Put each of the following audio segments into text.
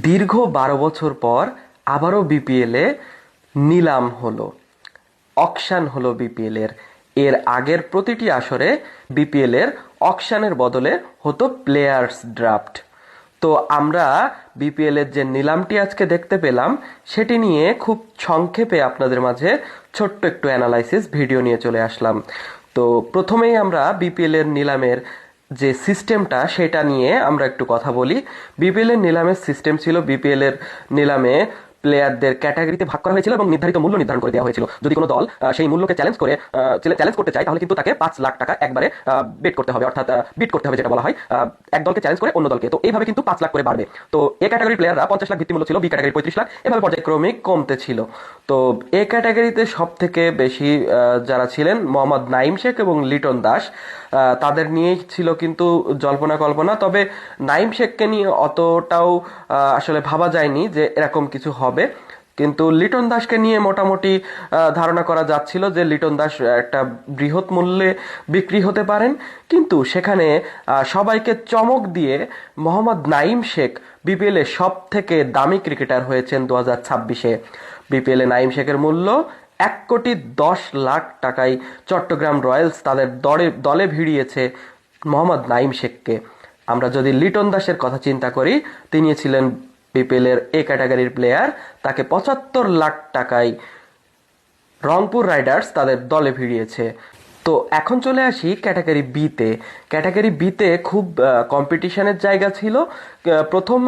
দীর্ঘ বারো বছর পর আবারও বিপিএলে নিলাম হলো, অকশান হলো বিপিএল এর। এর আগের প্রতিটি আসরে বিপিএল এর অকশানের বদলে হতো প্লেয়ার্স ড্রাফট তো আমরা বিপিএল এর যে নিলামটি আজকে দেখতে পেলাম, সেটি নিয়ে খুব সংক্ষেপে আপনাদের মাঝে ছোট্ট একটু অ্যানালাইসিস ভিডিও নিয়ে চলে আসলাম। তো প্রথমেই আমরা বিপিএল এর নিলামের যে সিস্টেমটা, সেটা নিয়ে আমরা একটু কথা বলি। বিপিএল এর নিলামের সিস্টেম ছিল বিপিএল এর নিলামে প্লেয়ারদের ক্যাটাগরিতে ভাগ করা হয়েছিল এবং নির্ধারিত মূল্য নির্ধারণ করে দেওয়া হয়েছিল। যদি কোনো দল সেই মূল্যকে চ্যালেঞ্জ করে চ্যালেঞ্জ করতে চায়, তাহলে কিন্তু তাকে পাঁচ লাখ টাকা একবারে বেট করতে হবে, অর্থাৎ বিট করতে হবে যেটা বলা হয় এক দলকে চ্যালেঞ্জ করে অন্য দলকে। তো এইভাবে কিন্তু পাঁচ লাখ করে বাড়বে। তো এ ক্যাটাগরি প্লেয়াররা পঞ্চাশ লাখ ভিত্তিমূল্য ছিল বি ক্যাটাগরি পঁয়ত্রিশ লাখ, এভাবে পর্যায়ক্রমিক কমতে ছিল। তো এ ক্যাটাগরিতে সব থেকে বেশি যারা ছিলেন, মোহাম্মদ নাইম শেখ এবং লিটন দাস। তাদের নিয়েই ছিল কিন্তু জল্পনা কল্পনা। তবে নাইম শেখকে নিয়ে অতটাও আসলে ভাবা যায়নি যে এরকম কিছু হবে। কিন্তু লিটন দাসকে নিয়ে মোটামুটি ধারণা করা যাচ্ছিল যে লিটন দাস একটা বৃহৎ মূল্যে বিক্রি হতে পারেন। কিন্তু সেখানে সবাইকে চমক দিয়ে মোহাম্মদ নাইম শেখ বিপিএল সব থেকে দামি ক্রিকেটার হয়েছেন দু হাজার ছাব্বিশে। বিপিএল নাইম শেখের মূল্য এক কোটি দশ লাখ টাকায় চট্টগ্রাম রয়্যালস তাদের দলে দলে ভিড়িয়েছে মোহাম্মদ নাইম শেখকে। আমরা যদি লিটন দাসের কথা চিন্তা করি, তিনি ছিলেন বিপিএলের এ ক্যাটাগরির প্লেয়ার। তাকে পঁচাত্তর লাখ টাকায় রংপুর রাইডার্স তাদের দলে ভিড়িয়েছে। তো এখন চলে আসি ক্যাটাগরি বিতে ক্যাটাগরি বিতে খুব কম্পিটিশনের জায়গা ছিল। প্রথম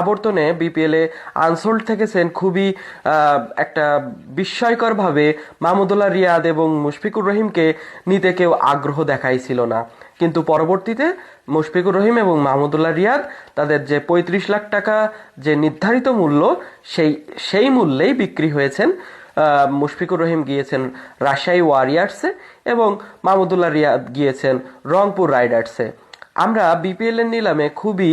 আবর্তনে বিপিএলে আনসোল্ড থেকেছেন খুবই একটা বিস্ময়করভাবে মাহমুদুল্লাহ রিয়াদ এবং মুশফিকুর রহিমকে নিতে কেউ আগ্রহ দেখাইছিল না। কিন্তু পরবর্তীতে মুশফিকুর রহিম এবং মাহমুদুল্লাহ রিয়াদ তাদের যে পঁয়ত্রিশ লাখ টাকা যে নির্ধারিত মূল্য, সেই সেই মূল্যেই বিক্রি হয়েছেন। মুশফিকুর রহিম গিয়েছেন রাজশাহী ওয়ারিয়ার্সে এবং মাহমুদুল্লাহ রিয়াদ গিয়েছেন রংপুর রাইডার্সে আমরা বিপিএল এর নিলামে খুবই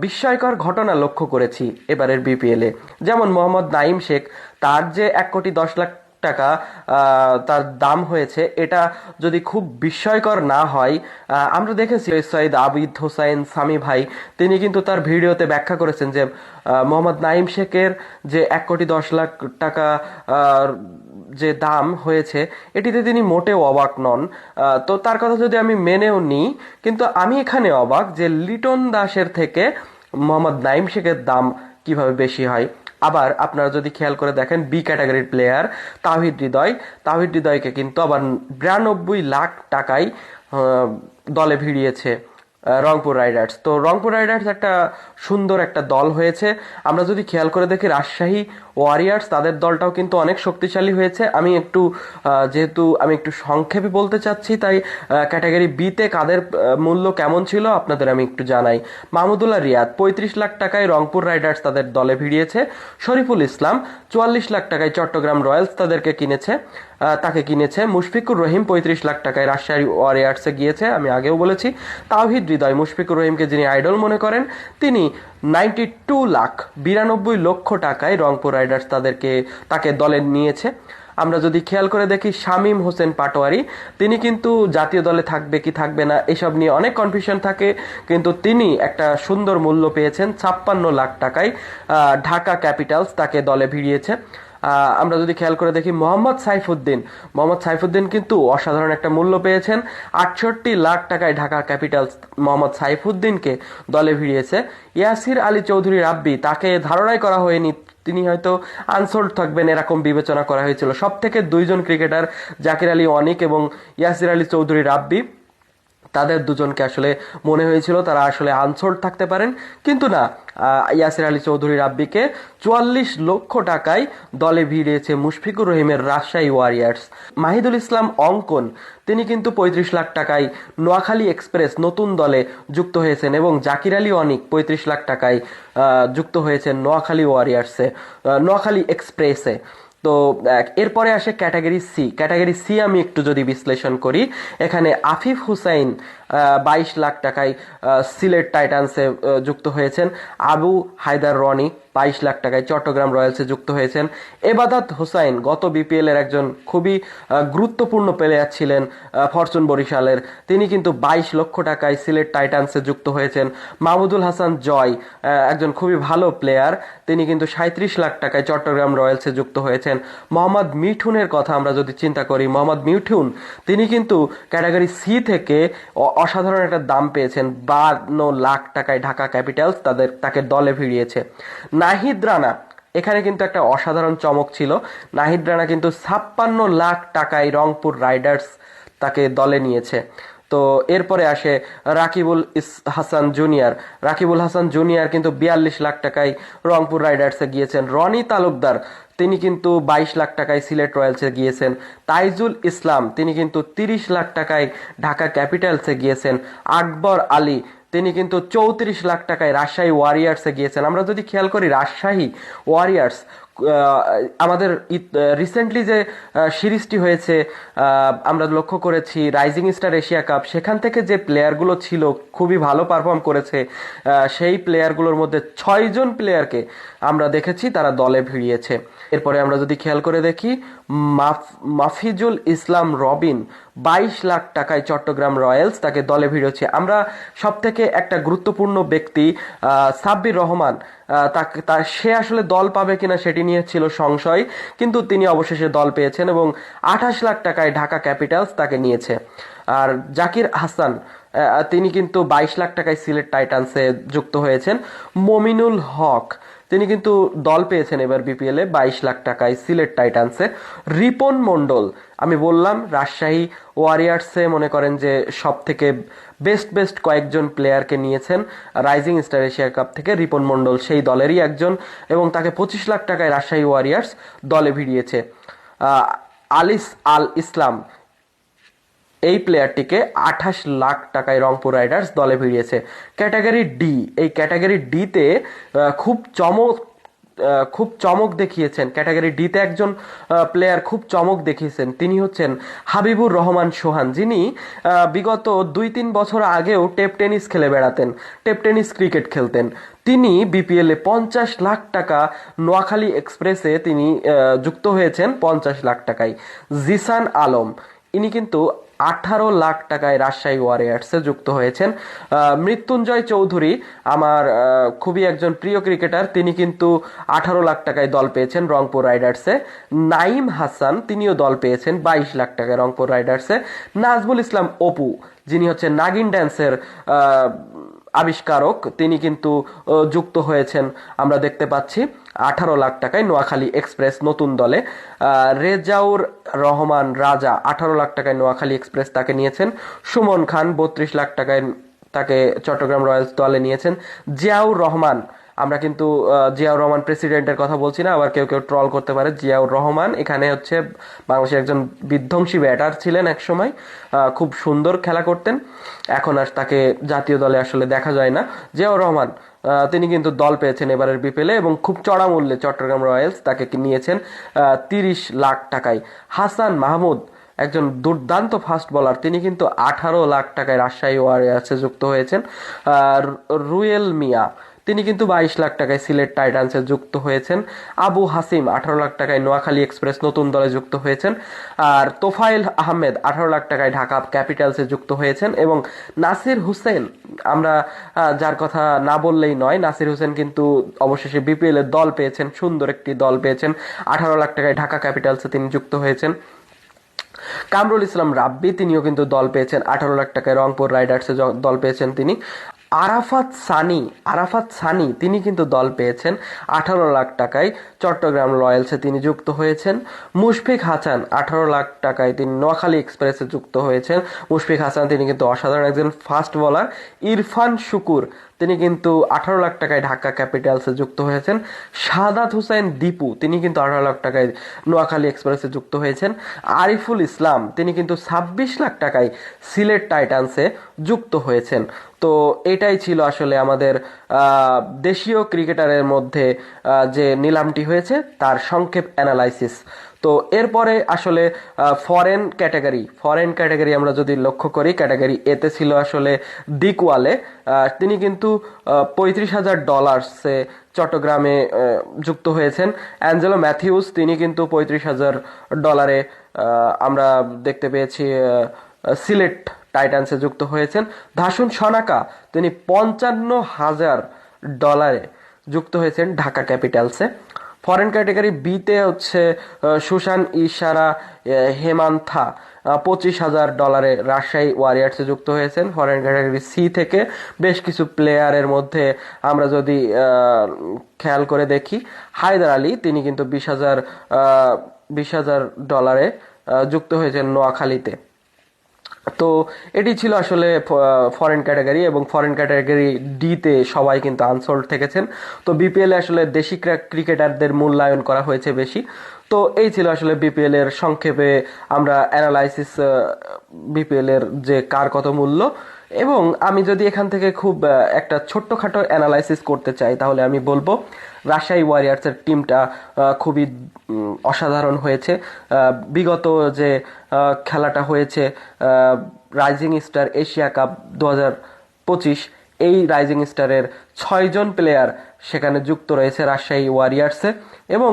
বিস্ময়কর ঘটনা লক্ষ্য করেছি এবারের বিপিএল এ। যেমন মোহাম্মদ নাইম শেখ, তার যে এক কোটি দশ লাখ টাকা তার দাম হয়েছে। এটা যদি খুব বিস্ময়কর না হয় আমরা দেখেছি সৈয়দ আবিদ হোসাইন সামি ভাই, তিনি কিন্তু তার ভিডিওতে ব্যাখ্যা করেছেন যে মোহাম্মদ নাইম শেখের যে এক কোটি দশ লাখ টাকা যে দাম হয়েছে, এটিতে তিনি মোটেও অবাক নন। তো তার কথা যদি আমি মেনেও নিই, কিন্তু আমি এখানে অবাক যে লিটন দাসের থেকে মোহাম্মদ নাইম শেখের দাম কীভাবে বেশি হয়। আবার আপনারা যদি খেয়াল করে দেখেন বি ক্যাটাগরির প্লেয়ার তাহিদ হৃদয়। তাহিদ হৃদয়কে কিন্তু আবার বিরানব্বই লাখ টাকায় দলে ভিড়িয়েছে রংপুর রাইডার্স। তো রংপুর রাইডার্স একটা সুন্দর একটা দল হয়েছে। আমরা যদি খেয়াল করে দেখি রাজশাহী ওয়ারিয়ার্স তাদের দলটাও কিন্তু অনেক শক্তিশালী হয়েছে। আমি একটু যেহেতু আমি একটু সংক্ষেপে বলতে চাচ্ছি, তাই ক্যাটাগরি বিতে কাদের মূল্য কেমন ছিল আপনাদের আমি একটু জানাই। মাহমুদুল্লাহ রিয়াদ, পঁয়ত্রিশ লাখ টাকায় রংপুর রাইডার্স তাদের দলে ভিড়িয়েছে। শরীফুল ইসলাম, চুয়াল্লিশ লাখ টাকায় চট্টগ্রাম রয়্যালস তাদেরকে কিনেছে। তাকে কিনেছে মুশফিকুর রহিম, পঁয়ত্রিশ লাখ টাকায় রাজশাহী ওয়ারিয়ার্সে গিয়েছে। আমি আগেও বলেছি, তাওহিদ হৃদয়, মুশফিকুর রহিমকে যিনি আইডল মনে করেন, তিনি নাইনটি টু লাখ বিরানব্বই লক্ষ টাকায় রংপুর রাইডার্স তাদেরকে, তাকে দলে নিয়েছে। আমরা যদি খেয়াল করে দেখি, শামীম হোসেন পাটোয়ারি, তিনি কিন্তু জাতীয় দলে থাকবে কি থাকবে না, এসব নিয়ে অনেক কনফিউশন থাকে। কিন্তু তিনি একটা সুন্দর মূল্য পেয়েছেন, ছাপ্পান্ন লাখ টাকায় ঢাকা ক্যাপিটালস তাকে দলে ভিড়িয়েছে। আমরা যদি খেয়াল করে দেখি, মোহাম্মদ সাইফুদ্দিন। মোহাম্মদ সাইফুদ্দিন কিন্তু অসাধারণ একটা মূল্য পেয়েছেন। আটষট্টি লাখ টাকায় ঢাকা ক্যাপিটালস মোহাম্মদ সাইফুদ্দিনকে দলে ভিড়িয়েছে। ইয়াসির আলী চৌধুরী রাব্বি, তাকে ধারণাই করা হয়নি। তিনি হয়তো আনসোল্ড থাকবেন, এরকম বিবেচনা করা হয়েছিল। সব থেকে দুইজন ক্রিকেটার জাকির আলী অনিক এবং ইয়াসির আলী চৌধুরী রাব্বি। তাদের দুজনকে আসলে মনে হয়েছিল তারা আসলে আনসোল্ড থাকতে পারেন। কিন্তু না ইয়াসির আলী চৌধুরী রাব্বিকে চুয়াল্লিশ লক্ষ টাকায় দলে ভিড়িয়েছে মুশফিকুর রহিমের রাজশাহী ওয়ারিয়ার্স মাহিদুল ইসলাম অঙ্কন, তিনি কিন্তু পঁয়ত্রিশ লাখ টাকায় নোয়াখালী এক্সপ্রেস নতুন দলে যুক্ত হয়েছেন এবং জাকির আলী অনিক পঁয়ত্রিশ লাখ টাকায় যুক্ত হয়েছেন নোয়াখালী ওয়ারিয়ার্সে নোয়াখালী এক্সপ্রেসে তো এরপরে আসে ক্যাটাগরি সি। ক্যাটাগরি সি আমি একটু যদি বিশ্লেষণ করি, এখানে আফিফ হুসাইন বাইশ লাখ টাকায় সিলেট টাইটান্সে যুক্ত হয়েছেন। আবু হায়দার রনি বাইশ লাখ টাকায় চট্টগ্রাম রয়্যালসে যুক্ত হয়েছেন। এবাদাত হোসাইন গত বিপিএল এর একজন খুবই গুরুত্বপূর্ণ প্লেয়ার ছিলেন ফরচুন বরিশালের। তিনি কিন্তু বাইশ লক্ষ টাকায় সিলেট টাইটান্সে যুক্ত হয়েছেন। মাহমুদুল হাসান জয় একজন খুবই ভালো প্লেয়ার তিনি কিন্তু সাঁত্রিশ লাখ টাকায় চট্টগ্রাম রয়্যালসে যুক্ত হয়েছেন। মোহাম্মদ মিঠুনের কথা আমরা যদি চিন্তা করি, মোহাম্মদ মিঠুন, তিনি কিন্তু ক্যাটাগরি সি থেকে অসাধারণ একটা দাম পেয়েছেন বান্ন লাখ টাকায় ঢাকা ক্যাপিটালস, তাদের, তাকে দলে ভিড়িয়েছে। নাহিদ রানা, এখানে কিন্তু একটা অসাধারণ চমক ছিল। নাহিদ রানা কিন্তু ছাপ্পান্ন লাখ টাকায় রংপুর রাইডার্স তাকে দলে নিয়েছে। তো এরপরে আসে রাকিবুল ইস হাসান জুনিয়র। রাকিবুল হাসান জুনিয়র কিন্তু বিয়াল্লিশ লাখ টাকায় রংপুর রাইডার্সে গিয়েছেন। রনি তালুকদার তিনি কিন্তু বাইশ লাখ টাকায় সিলেট রয়্যালসে গিয়েছেন। তাইজুল ইসলাম, তিনি কিন্তু তিরিশ লাখ টাকায় ঢাকা ক্যাপিটালসে গিয়েছেন। আকবর আলী, তিনি কিন্তু চৌত্রিশ লাখ টাকায় রাজশাহী ওয়ারিয়ার্সে গিয়েছেন। আমরা যদি খেয়াল করি, রাজশাহী ওয়ারিয়ার্স আমাদের রিসেন্টলি যে সিরিজটি হয়েছে আমরা লক্ষ্য করেছি রাইজিং স্টার এশিয়া কাপ সেখান থেকে যে প্লেয়ারগুলো ছিল, খুবই ভালো পারফর্ম করেছে সেই প্লেয়ারগুলোর মধ্যে ছয়জন প্লেয়ারকে আমরা দেখেছি, তারা দলে ভিড়িয়েছে। এরপরে আমরা যদি খেয়াল করে দেখি, মাফ- মাফিজুল ইসলাম রবিন বাইশ লাখ টাকায় চট্টগ্রাম রয়্যালস তাকে দলে ভিড়েছে। আমরা সব থেকে একটা গুরুত্বপূর্ণ ব্যক্তি সাব্বির রহমান তাকে, তা- সে আসলে দল পাবে কিনা সেটি নিয়ে ছিল সংশয়, কিন্তু তিনি অবশেষে দল পেয়েছেন এবং আঠাশ লাখ টাকায় ঢাকা ক্যাপিটালস তাকে নিয়েছে। আর জাকির হাসান তিনি কিন্তু বাইশ লাখ টাকায় সিলেট টাইটান্সে যুক্ত হয়েছেন। মমিনুল হক তিনি কিন্তু দল পেয়েছেন এবার বিপিএল বাইশ লাখ টাকায় সিলেট টাইটান্সে। রিপন মন্ডল আমি বললাম, রাজশাহী ওয়ারিয়ার্সে মনে করেন যে সব থেকে বেস্ট বেস্ট কয়েকজন প্লেয়ারকে নিয়েছেন রাইজিং স্টার এশিয়া কাপ থেকে রিপন মন্ডল সেই দলেরই একজন এবং তাকে পঁচিশ লাখ টাকায় রাজশাহী ওয়ারিয়ার্স দলে ভিড়িয়েছে। আলিস আল ইসলাম এই প্লেয়ারটিকে আঠাশ লাখ টাকায় রংপুর রাইডার্স দলে ভিড়িয়েছে। ক্যাটাগরি ডি এই ক্যাটাগরি ডিতে খুব চমক খুব চমক দেখিয়েছেন। ক্যাটাগরি ডিতে একজন প্লেয়ার খুব চমক দেখিয়েছেন। তিনি হচ্ছেন হাবিবুর রহমান সোহান। যিনি বিগত দুই তিন বছর আগেও টেপ টেনিস খেলে বেড়াতেন, টেপ টেনিস ক্রিকেট খেলতেন। তিনি বিপিএলে পঞ্চাশ লাখ টাকা নোয়াখালী এক্সপ্রেসে তিনি যুক্ত হয়েছেন পঞ্চাশ লাখ টাকায়। জিসান আলম, ইনি কিন্তু আঠারো লাখ টাকায় রাজশাহী ওয়ারিয়ার্সে যুক্ত হয়েছেন। মৃত্যুঞ্জয় চৌধুরী, আমার খুবই একজন প্রিয় ক্রিকেটার তিনি কিন্তু আঠারো লাখ টাকায় দল পেয়েছেন রংপুর রাইডার্সে নাইম হাসান, তিনিও দল পেয়েছেন বাইশ লাখ টাকায় রংপুর রাইডার্সে নাজমুল ইসলাম অপু, যিনি হচ্ছে নাগিন ড্যান্সের আবিষ্কারক, তিনি কিন্তু যুক্ত হয়েছেন। আমরা দেখতে পাচ্ছি, আঠারো লাখ টাকায় নোয়াখালী এক্সপ্রেস নতুন দলে। রেজাউর রহমান রাজা আঠারো লাখ টাকায় নোয়াখালী এক্সপ্রেস তাকে নিয়েছেন। সুমন খান বত্রিশ লাখ টাকায় তাকে চট্টগ্রাম রয়্যালস দলে নিয়েছেন। জিয়াউর রহমান আমরা কিন্তু জিয়াউর রহমান প্রেসিডেন্টের কথা বলছি না, আবার কেউ কেউ ট্রল করতে পারে। জিয়াউর রহমান এখানে হচ্ছে বাংলাদেশের একজন বিধ্বংসী ব্যাটার ছিলেন এক সময় খুব সুন্দর খেলা করতেন। এখন আর তাকে জাতীয় দলে আসলে দেখা যায় না। জিয়াউর রহমান তিনি কিন্তু দল পেয়েছেন এবারের বিপিএলে এবং খুব চড়া মূল্যে চট্টগ্রাম রয়্যালস তাকে নিয়েছেন তিরিশ লাখ টাকায়। হাসান মাহমুদ, একজন দুর্দান্ত ফাস্ট বলার তিনি কিন্তু আঠারো লাখ টাকায় রাজশাহী ওয়ারিয়ার্সে যুক্ত হয়েছেন। রুয়েল মিয়া তিনি কিন্তু বাইশ লাখ টাকায় সিলেট টাইটান্সে যুক্ত হয়েছেন। আবু হাসিম আঠারো লাখ টাকায় নোয়াখালী এক্সপ্রেস নতুন দলে যুক্ত হয়েছেন। আর তোফাইল আহমেদ আঠারো লাখ টাকায় ঢাকা ক্যাপিটালসে যুক্ত হয়েছেন এবং নাসির হুসেন, আমরা যার কথা না বললেই নয়, নাসির হোসেন কিন্তু অবশেষে বিপিএল এর দল পেয়েছেন, সুন্দর একটি দল পেয়েছেন। আঠারো লাখ টাকায় ঢাকা ক্যাপিটালসে তিনি যুক্ত হয়েছেন। কামরুল ইসলাম রাব্বি, তিনিও কিন্তু দল পেয়েছেন। আঠারো লাখ টাকায় রংপুর রাইডার্সে দল পেয়েছেন তিনি। আরাফাত সানি আরাফাত সানি, তিনি কিন্তু দল পেয়েছেন আঠারো লাখ টাকায়। চট্টগ্রাম রয়্যালসে তিনি যুক্ত হয়েছেন। মুশফিক হাসান, আঠারো লাখ টাকায় তিনি নোয়াখালী এক্সপ্রেসে যুক্ত হয়েছেন। মুশফিক হাসান, তিনি কিন্তু অসাধারণ একজন ফাস্ট বলার। ইরফান শুকুর তিনি কিন্তু আঠারো লাখ টাকায় ঢাকা ক্যাপিটালসে যুক্ত হয়েছেন। সাদাত হুসাইন দীপু, তিনি কিন্তু আঠারো লাখ টাকায় নোয়াখালী এক্সপ্রেসে যুক্ত হয়েছেন। আরিফুল ইসলাম, তিনি কিন্তু ছাব্বিশ লাখ টাকায় সিলেট টাইটান্সে যুক্ত হয়েছেন। তো এটাই ছিল আসলে আমাদের দেশীয় ক্রিকেটারের মধ্যে যে নিলামটি হয়েছে, তার সংক্ষেপ অ্যানালাইসিস। তো এরপরে আসলে ফরেন ক্যাটাগরি ফরেন ক্যাটাগরি আমরা যদি লক্ষ্য করি ক্যাটাগরি এতে ছিল আসলে দিকওয়ালে তিনি কিন্তু পঁয়ত্রিশ হাজার ডলার্সে চট্টগ্রামে যুক্ত হয়েছেন। অ্যাঞ্জেলো ম্যাথিউস তিনি কিন্তু পঁয়ত্রিশ হাজার ডলারে আমরা দেখতে পেয়েছি সিলেট টাইটান্সে যুক্ত হয়েছেন। ধাসুন সনাকা তিনি পঞ্চান্ন হাজার ডলারে যুক্ত হয়েছেন ঢাকা ক্যাপিটালসে ফরেন ক্যাটাগরি বিতে হচ্ছে সুশান, ইশারা হেমান্থা পঁচিশ হাজার ডলারে রাজশাহী ওয়ারিয়ার্সে যুক্ত হয়েছেন। ফরেন ক্যাটাগরি সি থেকে বেশ কিছু প্লেয়ারের মধ্যে আমরা যদি খেয়াল করে দেখি, হায়দার আলী, তিনি কিন্তু বিশ হাজার বিশ হাজার ডলারে যুক্ত হয়েছেন নোয়াখালীতে। তো এটি ছিল আসলে ফরেন ক্যাটাগরি এবং ফরেন ক্যাটাগরি ডিতে সবাই কিন্তু আনসোল্ড থেকেছেন। তো বিপিএলে আসলে দেশি ক্রিকেটারদের মূল্যায়ন করা হয়েছে বেশি। তো এই ছিল আসলে বিপিএল এর সংক্ষেপে আমরা অ্যানালাইসিস বিপিএল এর যে কার কত মূল্য। এবং আমি যদি এখান থেকে খুব একটা ছোট্টখাটো অ্যানালাইসিস করতে চাই, তাহলে আমি বলব রাজশাহী ওয়ারিয়ার্সের টিমটা খুবই অসাধারণ হয়েছে। বিগত যে খেলাটা হয়েছে রাইজিং স্টার এশিয়া কাপ দু পঁচিশ, এই রাইজিং স্টারের ছয়জন প্লেয়ার সেখানে যুক্ত রয়েছে রাজশাহী ওয়ারিয়ার্সে এবং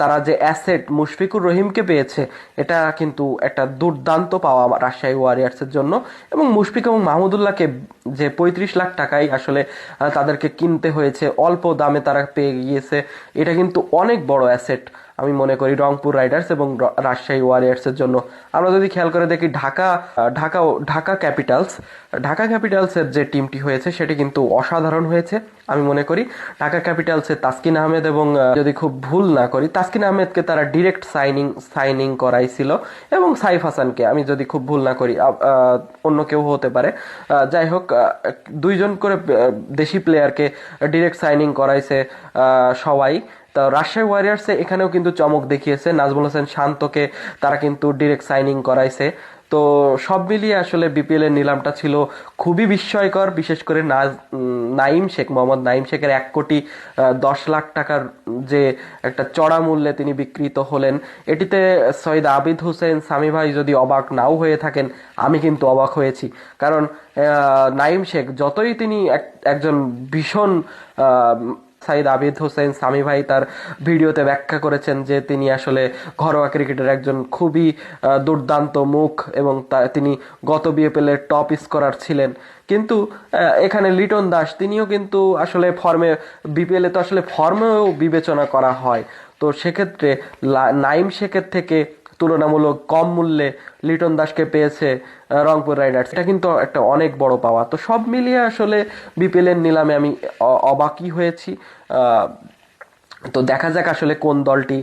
তারা যে অ্যাসেট মুশফিকুর রহিমকে পেয়েছে, এটা কিন্তু একটা দুর্দান্ত পাওয়া রাজশাহী ওয়ারিয়ার্সের জন্য। এবং মুশফিক এবং মাহমুদুল্লাহকে যে পঁয়ত্রিশ লাখ টাকাই আসলে তাদেরকে কিনতে হয়েছে, অল্প দামে তারা পেয়ে গিয়েছে, এটা কিন্তু অনেক বড় অ্যাসেট। আমি মনে করি রংপুর রাইডার্স এবং রাজশাহী ওয়ারিয়ার্সের জন্য। আমরা যদি খেয়াল করে দেখি ঢাকা ঢাকা ঢাকা ক্যাপিটালস ঢাকা ক্যাপিটালসের যে টিমটি হয়েছে, সেটি কিন্তু অসাধারণ হয়েছে। আমি মনে করি ঢাকা ক্যাপিটালসের তাসকিন আহমেদ এবং যদি খুব ভুল না করি, তাসকিন আহমেদকে তারা ডিরেক্ট সাইনিং সাইনিং করাইছিল এবং সাইফ হাসানকে। আমি যদি খুব ভুল না করি অন্য কেউ হতে পারে। যাই হোক দুইজন করে দেশি প্লেয়ারকে ডিরেক্ট সাইনিং করাইছে সবাই। তো রাজশাহী ওয়ারিয়ার্সে এখানেও কিন্তু চমক দেখিয়েছে। নাজমুল হোসেন শান্তকে তারা কিন্তু ডিরেক্ট সাইনিং করাইছে। তো সব মিলিয়ে আসলে বিপিএল এর নিলামটা ছিল খুবই বিস্ময়কর, বিশেষ করে নাইম শেখ, মোহাম্মদ নাইম শেখের এক কোটি দশ লাখ টাকার যে একটা চড়া মূল্যে তিনি বিক্রিত হলেন। এটিতে সৈয়দ আবিদ হোসেন, সামি ভাই যদি অবাক নাও হয়ে থাকেন, আমি কিন্তু অবাক হয়েছি। কারণ নাইম শেখ যতই তিনি এক- একজন ভীষণ সাইদ আবিদ হোসেন সামি ভাই তার ভিডিওতে ব্যাখ্যা করেছেন যে তিনি আসলে ঘরোয়া ক্রিকেটের একজন খুবই দুর্দান্ত মুখ এবং তিনি গত বিএপিএল এর টপ স্কোরার ছিলেন। কিন্তু এখানে লিটন দাস, তিনিও কিন্তু আসলে ফর্মে বিপিএল তো আসলে ফর্মেও বিবেচনা করা হয়। তো সেক্ষেত্রে নাইম শেখের থেকে তুলনামূলক কম মূল্যে লিটন দাসকে পেয়েছে রংপুর রাইডার্স। এটা কিন্তু একটা অনেক বড় পাওয়া। তো সব মিলিয়ে আসলে বিপিএল এর নিলামে আমি অবাকই হয়েছি। তো দেখা যাক আসলে কোন দলটি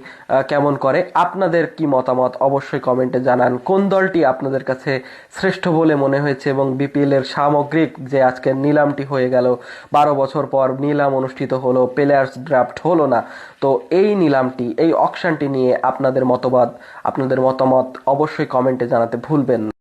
কেমন করে। আপনাদের কি মতামত অবশ্যই কমেন্টে জানান। কোন দলটি আপনাদের কাছে শ্রেষ্ঠ বলে মনে হয়েছে এবং বিপিএল এর সামগ্রিক যে আজকের নিলামটি হয়ে গেল, বারো বছর পর নিলাম অনুষ্ঠিত হলো প্লেয়ার্স ড্রাফট হলো না। তো এই নিলামটি, এই অকশনটি নিয়ে আপনাদের মতবাদ, আপনাদের মতামত অবশ্যই কমেন্টে জানাতে ভুলবেন না।